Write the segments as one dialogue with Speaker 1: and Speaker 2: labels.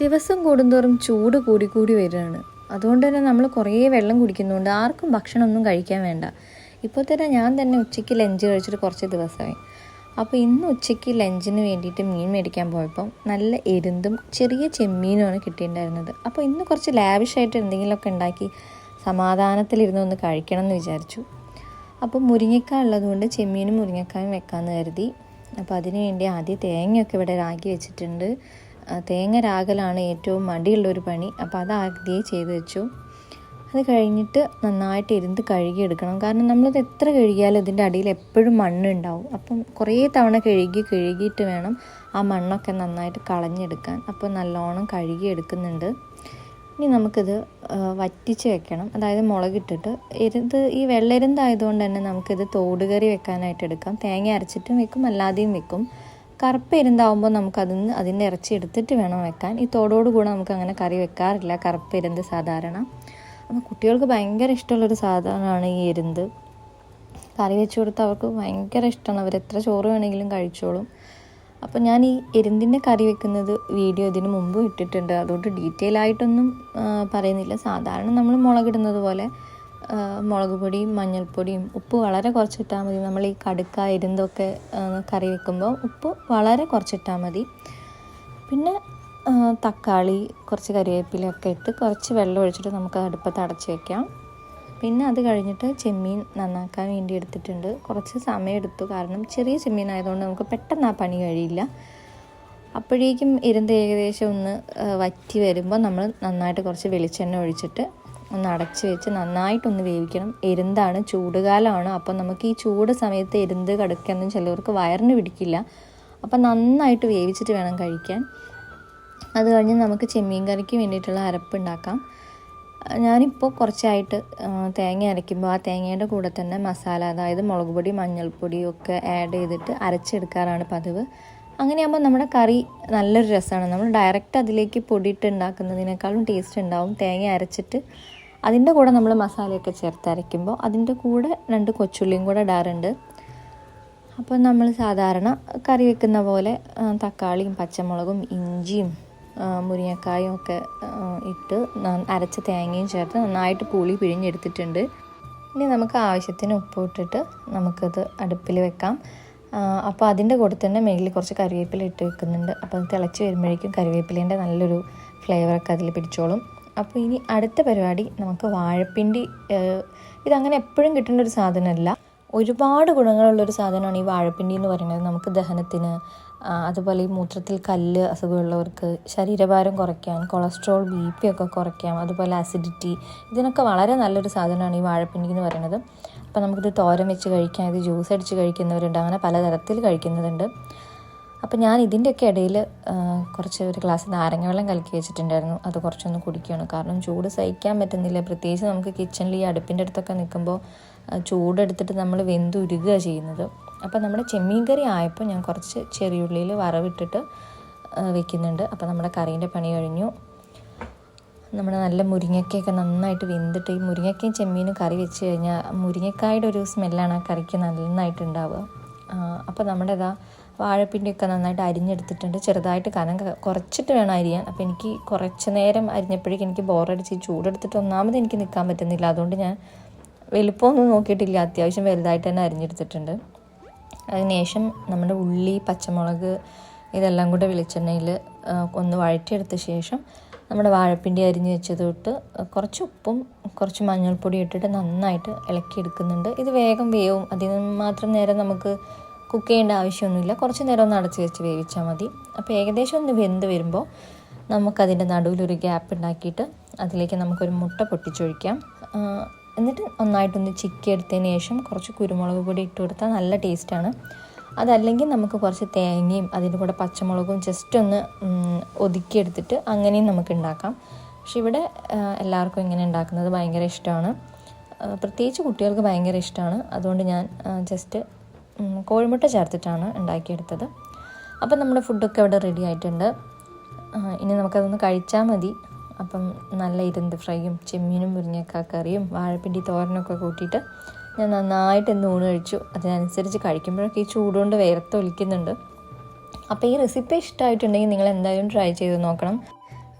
Speaker 1: ദിവസം കൂടുന്തോറും ചൂട് കൂടി കൂടി വരികയാണ്. അതുകൊണ്ട് തന്നെ നമ്മൾ കുറേ വെള്ളം കുടിക്കുന്നുണ്ട് ആർക്കും ഭക്ഷണമൊന്നും കഴിക്കാൻ വേണ്ട. ഇപ്പോൾ തന്നെ ഞാൻ തന്നെ ഉച്ചയ്ക്ക് ലഞ്ച് കഴിച്ചിട്ട് കുറച്ച് ദിവസമായി. അപ്പോൾ ഇന്ന് ഉച്ചയ്ക്ക് ലഞ്ചിന് വേണ്ടിയിട്ട് മീൻ മേടിക്കാൻ പോയപ്പോൾ നല്ല എരുന്തും ചെറിയ ചെമ്മീനുമാണ് കിട്ടിയിട്ടുണ്ടായിരുന്നത്. അപ്പോൾ ഇന്ന് കുറച്ച് ലാവിഷായിട്ട് എന്തെങ്കിലുമൊക്കെ ഉണ്ടാക്കി സമാധാനത്തിലിരുന്ന് ഒന്ന് കഴിക്കണം എന്ന് വിചാരിച്ചു. അപ്പോൾ മുരിങ്ങക്കായ ഉള്ളതുകൊണ്ട് ചെമ്മീനും മുരിങ്ങക്കായും വെക്കാമെന്ന് കരുതി. അപ്പോൾ അതിന് വേണ്ടി ആദ്യം തേങ്ങയൊക്കെ ഇവിടെ രാഗി വെച്ചിട്ടുണ്ട്. തേങ്ങ രാകലാണ് ഏറ്റവും മടിയുള്ളൊരു പണി. അപ്പോൾ അത് ആദ്യമേ ചെയ്ത് വെച്ചു. അത് കഴിഞ്ഞിട്ട് നന്നായിട്ട് ഇരുന്ന് കഴുകിയെടുക്കണം കാരണം നമ്മളിത് എത്ര കഴുകിയാലും ഇതിന്റെ അടിയിൽ എപ്പോഴും മണ്ണുണ്ടാവും അപ്പം കുറേ തവണ കഴുകി കഴുകിയിട്ട് വേണം ആ മണ്ണൊക്കെ നന്നായിട്ട് കളഞ്ഞെടുക്കാൻ. അപ്പോൾ നല്ലോണം കഴുകിയെടുക്കുന്നുണ്ട് ഇനി നമുക്കിത് വറ്റിച്ച് വെക്കണം. അതായത് മുളകിട്ടിട്ട് ഇരുന്ന് ഈ വെള്ളരുന്തായതുകൊണ്ട് തന്നെ നമുക്കിത് തോടുകറി വെക്കാനായിട്ട് എടുക്കാം. തേങ്ങ അരച്ചിട്ടും വെക്കും അല്ലാതെയും വെക്കും. കറുപ്പ് എരുന്താവുമ്പോൾ നമുക്ക് അതിന് അതിന്റെ ഇറച്ചി എടുത്തിട്ട് വേണം വെക്കാൻ. ഈ തോടോട് കൂടെ നമുക്ക് അങ്ങനെ കറി വെക്കാറില്ല. കറുപ്പ് സാധാരണ. അപ്പോൾ കുട്ടികൾക്ക് ഭയങ്കര ഇഷ്ടമുള്ളൊരു സാധനമാണ് ഈ എരുന്ത്. കറി വെച്ച് കൊടുത്താൽ അവർക്ക് ഭയങ്കര ഇഷ്ടമാണ് അവർ എത്ര ചോറ് വേണമെങ്കിലും കഴിച്ചോളും. അപ്പോൾ ഞാൻ ഈ എരുന്തിന്റെ കറി വെക്കുന്നത് വീഡിയോ ഇതിന് മുമ്പ് ഇട്ടിട്ടുണ്ട്. അതുകൊണ്ട് ഡീറ്റെയിൽ ആയിട്ടൊന്നും പറയുന്നില്ല. സാധാരണ നമ്മൾ മുളകിടുന്നത് പോലെ മുളക് പൊടിയും മഞ്ഞൾപ്പൊടിയും ഉപ്പ് വളരെ കുറച്ചിട്ടാൽ മതി. നമ്മൾ ഈ കടുക്ക ഇരുന്തൊക്കെ കറി വെക്കുമ്പോൾ ഉപ്പ് വളരെ കുറച്ചിട്ടാൽ മതി. പിന്നെ തക്കാളി കുറച്ച് കറിവേപ്പിലൊക്കെ ഇട്ട് കുറച്ച് വെള്ളം ഒഴിച്ചിട്ട് നമുക്ക് അടുപ്പത്ത് അടച്ച് വെക്കാം. പിന്നെ അത് കഴിഞ്ഞിട്ട് ചെമ്മീൻ നന്നാക്കാൻ വേണ്ടി എടുത്തിട്ടുണ്ട്. കുറച്ച് സമയം എടുത്തു. കാരണം ചെറിയ ചെമ്മീൻ ആയതുകൊണ്ട് നമുക്ക് പെട്ടെന്ന് ആ പണി കഴിയില്ല. അപ്പോഴേക്കും ഇരുന്ന് ഏകദേശം ഒന്ന് വറ്റി വരുമ്പോൾ നമ്മൾ നന്നായിട്ട് കുറച്ച് വെളിച്ചെണ്ണ ഒഴിച്ചിട്ട് ഒന്ന് അടച്ച് വെച്ച് നന്നായിട്ടൊന്ന് വേവിക്കണം. എരുന്താണ് ചൂടുകാലമാണ്. അപ്പം നമുക്ക് ഈ ചൂട് സമയത്ത് എരുന്ത് കടുക്കൊന്നും ചിലവർക്ക് വയറിന് പിടിക്കില്ല. അപ്പം നന്നായിട്ട് വേവിച്ചിട്ട് വേണം കഴിക്കാൻ. അത് കഴിഞ്ഞ് നമുക്ക് ചെമ്മീൻ കറിക്ക് വേണ്ടിയിട്ടുള്ള അരപ്പ് ഉണ്ടാക്കാം. ഞാനിപ്പോൾ കുറച്ചായിട്ട് തേങ്ങ അരയ്ക്കുമ്പോൾ ആ തേങ്ങയുടെ കൂടെ തന്നെ മസാല അതായത് മുളക് പൊടി മഞ്ഞൾപ്പൊടി ഒക്കെ ആഡ് ചെയ്തിട്ട് അരച്ചെടുക്കാറാണ് പതിവ്. അങ്ങനെയാകുമ്പോൾ നമ്മുടെ കറി നല്ലൊരു രസമാണ്. നമ്മൾ ഡയറക്റ്റ് അതിലേക്ക് പൊടിയിട്ട് ഉണ്ടാക്കുന്നതിനേക്കാളും ടേസ്റ്റ് ഉണ്ടാവും. തേങ്ങ അരച്ചിട്ട് അതിന്റെ കൂടെ നമ്മൾ മസാലയൊക്കെ ചേർത്ത് അരയ്ക്കുമ്പോൾ അതിന്റെ കൂടെ രണ്ട് കൊച്ചുള്ളിയും കൂടെ ഇടാറുണ്ട്. അപ്പോൾ നമ്മൾ സാധാരണ കറി വെക്കുന്ന പോലെ തക്കാളിയും പച്ചമുളകും ഇഞ്ചിയും മുരിങ്ങക്കായും ഒക്കെ ഇട്ട് അരച്ച തേങ്ങയും ചേർത്ത് നന്നായിട്ട് പുളി പിഴിഞ്ഞെടുത്തിട്ടുണ്ട്. ഇനി നമുക്ക് ആവശ്യത്തിന് ഉപ്പ് ഇട്ടിട്ട് നമുക്കത് അടുപ്പിൽ വെക്കാം. അപ്പോൾ അതിന്റെ കൂടെ തന്നെ മേലിൽ കുറച്ച് കറിവേപ്പില ഇട്ട് വെക്കുന്നുണ്ട്. അപ്പോൾ അത് തിളച്ച് വരുമ്പോഴേക്കും കറിവേപ്പിലേന്റെ നല്ലൊരു ഫ്ലേവറൊക്കെ അതിൽ പിടിച്ചോളും. അപ്പോൾ ഇനി അടുത്ത പരിപാടി നമുക്ക് വാഴപ്പിണ്ടി ഇതങ്ങനെ എപ്പോഴും കിട്ടേണ്ട ഒരു സാധനമല്ല. ഒരുപാട് ഗുണങ്ങളുള്ളൊരു സാധനമാണ് ഈ വാഴപ്പിണ്ടി എന്ന് പറയുന്നത്. നമുക്ക് ദഹനത്തിന് അതുപോലെ ഈ മൂത്രത്തിൽ കല്ല് അസുഖമുള്ളവർക്ക് ശരീരഭാരം കുറയ്ക്കാൻ കൊളസ്ട്രോൾ ബി പി ഒക്കെ കുറയ്ക്കാം അതുപോലെ ആസിഡിറ്റി ഇതിനൊക്കെ വളരെ നല്ലൊരു സാധനമാണ് ഈ വാഴപ്പിണ്ടി എന്ന് പറയുന്നത്. അപ്പോൾ നമുക്കിത് തോരൻ വെച്ച് കഴിക്കാം ഇത് ജ്യൂസ് അടിച്ച് കഴിക്കുന്നവരുണ്ട് അങ്ങനെ പലതരത്തിൽ കഴിക്കുന്നതുണ്ട്. അപ്പോൾ ഞാൻ ഇതിന്റെയൊക്കെ ഇടയിൽ കുറച്ച് ഒരു ഗ്ലാസ് നാരങ്ങ വെള്ളം കലക്കി വെച്ചിട്ടുണ്ടായിരുന്നു. അത് കുറച്ചൊന്ന് കുടിക്കുകയാണ്. കാരണം ചൂട് സഹിക്കാൻ പറ്റുന്നില്ല. പ്രത്യേകിച്ച് നമുക്ക് കിച്ചണിൽ ഈ അടുപ്പിന്റെ അടുത്തൊക്കെ നിൽക്കുമ്പോൾ ചൂടെടുത്തിട്ട് നമ്മൾ വെന്തുരുകുക ചെയ്യുന്നത്. അപ്പോൾ നമ്മുടെ ചെമ്മീൻ കറി ആയപ്പോൾ ഞാൻ കുറച്ച് ചെറിയുള്ളിയിൽ വറവിട്ടിട്ട് വെക്കുന്നുണ്ട്. അപ്പോൾ നമ്മുടെ കറീന്റെ പണി കഴിഞ്ഞു. നമ്മുടെ നല്ല മുരിങ്ങക്കയൊക്കെ നന്നായിട്ട് വെന്തിട്ട് ഈ മുരിങ്ങക്കയും ചെമ്മീനും കറി വെച്ച് കഴിഞ്ഞാൽ മുരിങ്ങക്കായുടെ ഒരു സ്മെല്ലാണ് ആ കറിക്ക് നന്നായിട്ടുണ്ടാവുക. അപ്പോൾ നമ്മുടെ ഇതാ വാഴപ്പിണ്ടിയൊക്കെ നന്നായിട്ട് അരിഞ്ഞെടുത്തിട്ടുണ്ട്. ചെറുതായിട്ട് കനം കുറച്ചിട്ട് വേണം അരിയാൻ. അപ്പോൾ എനിക്ക് കുറച്ച് നേരം അരിഞ്ഞപ്പോഴേക്കും എനിക്ക് ബോറടിച്ച് ചൂടെടുത്തിട്ട് ഒന്നാമത് എനിക്ക് നിൽക്കാൻ പറ്റുന്നില്ല. അതുകൊണ്ട് ഞാൻ വലുപ്പമൊന്നും നോക്കിയിട്ടില്ല. അത്യാവശ്യം വലുതായിട്ട് തന്നെ അരിഞ്ഞെടുത്തിട്ടുണ്ട്. അതിനുശേഷം നമ്മുടെ ഉള്ളി പച്ചമുളക് ഇതെല്ലാം കൂടെ വെളിച്ചെണ്ണയിൽ ഒന്ന് വഴറ്റിയെടുത്ത ശേഷം നമ്മുടെ വാഴപ്പിണ്ടി അരിഞ്ഞ് വെച്ചത് തൊട്ട് കുറച്ച് ഉപ്പും കുറച്ച് മഞ്ഞൾപ്പൊടി ഇട്ടിട്ട് നന്നായിട്ട് ഇളക്കിയെടുക്കുന്നുണ്ട്. ഇത് വേഗം വേവും. അതിന് മാത്രം നേരം നമുക്ക് കുക്ക് ചെയ്യേണ്ട ആവശ്യമൊന്നുമില്ല. കുറച്ച് നേരം ഒന്ന് അടച്ച് വെച്ച് വേവിച്ചാൽ മതി. അപ്പോൾ ഏകദേശം ഒന്ന് വെന്ത് വരുമ്പോൾ നമുക്കതിന്റെ നടുവിലൊരു ഗ്യാപ്പ് ഉണ്ടാക്കിയിട്ട് അതിലേക്ക് നമുക്കൊരു മുട്ട പൊട്ടിച്ചൊഴിക്കാം. എന്നിട്ട് ഒന്നായിട്ടൊന്ന് ചിക്കി എടുത്തതിന് ശേഷം കുറച്ച് കുരുമുളക് പൊടി ഇട്ട് കൊടുത്താൽ നല്ല ടേസ്റ്റാണ് അതല്ലെങ്കിൽ നമുക്ക് കുറച്ച് തേങ്ങയും അതിന്റെ കൂടെ പച്ചമുളകും ജസ്റ്റ് ഒന്ന് ഒതുക്കിയെടുത്തിട്ട് അങ്ങനെയും നമുക്ക് ഉണ്ടാക്കാം. പക്ഷെ ഇവിടെ എല്ലാവർക്കും ഇങ്ങനെ ഉണ്ടാക്കുന്നത് ഭയങ്കര ഇഷ്ടമാണ്. പ്രത്യേകിച്ച് കുട്ടികൾക്ക് ഭയങ്കര ഇഷ്ടമാണ്. അതുകൊണ്ട് ഞാൻ ജസ്റ്റ് കോഴിമുട്ട ചേർത്തിട്ടാണ് ഉണ്ടാക്കിയെടുത്തത്. അപ്പം നമ്മുടെ ഫുഡൊക്കെ ഇവിടെ റെഡി ആയിട്ടുണ്ട്. ഇനി നമുക്കതൊന്ന് കഴിച്ചാൽ മതി. അപ്പം നല്ല ഇരുന്ത് ഫ്രൈയും ചെമ്മീനും മുരിങ്ങക്ക കറിയും വാഴപ്പിണ്ടി തോരനൊക്കെ കൂട്ടിയിട്ട് ഞാൻ നന്നായിട്ട് ഇന്ന് ഊണ് കഴിച്ചു. അതിനനുസരിച്ച് കഴിക്കുമ്പോഴൊക്കെ ഈ ചൂടുകൊണ്ട് വേർത്ത് ഒലിക്കുന്നുണ്ട്. അപ്പോൾ ഈ റെസിപ്പി ഇഷ്ടമായിട്ടുണ്ടെങ്കിൽ നിങ്ങൾ എന്തായാലും ട്രൈ ചെയ്ത് നോക്കണം.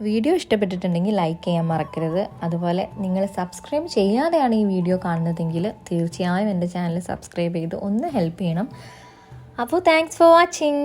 Speaker 1: വീഡിയോ ഇഷ്ടപ്പെട്ടിട്ടുണ്ടെങ്കിൽ ലൈക്ക് ചെയ്യാൻ മറക്കരുത്. അതുപോലെ നിങ്ങൾ സബ്സ്ക്രൈബ് ചെയ്യാതെയാണ് ഈ വീഡിയോ കാണുന്നതെങ്കിൽ തീർച്ചയായും എന്റെ ചാനൽ സബ്സ്ക്രൈബ് ചെയ്ത് ഒന്ന് ഹെൽപ്പ് ചെയ്യണം. അപ്പോൾ താങ്ക്സ് ഫോർ വാച്ചിങ്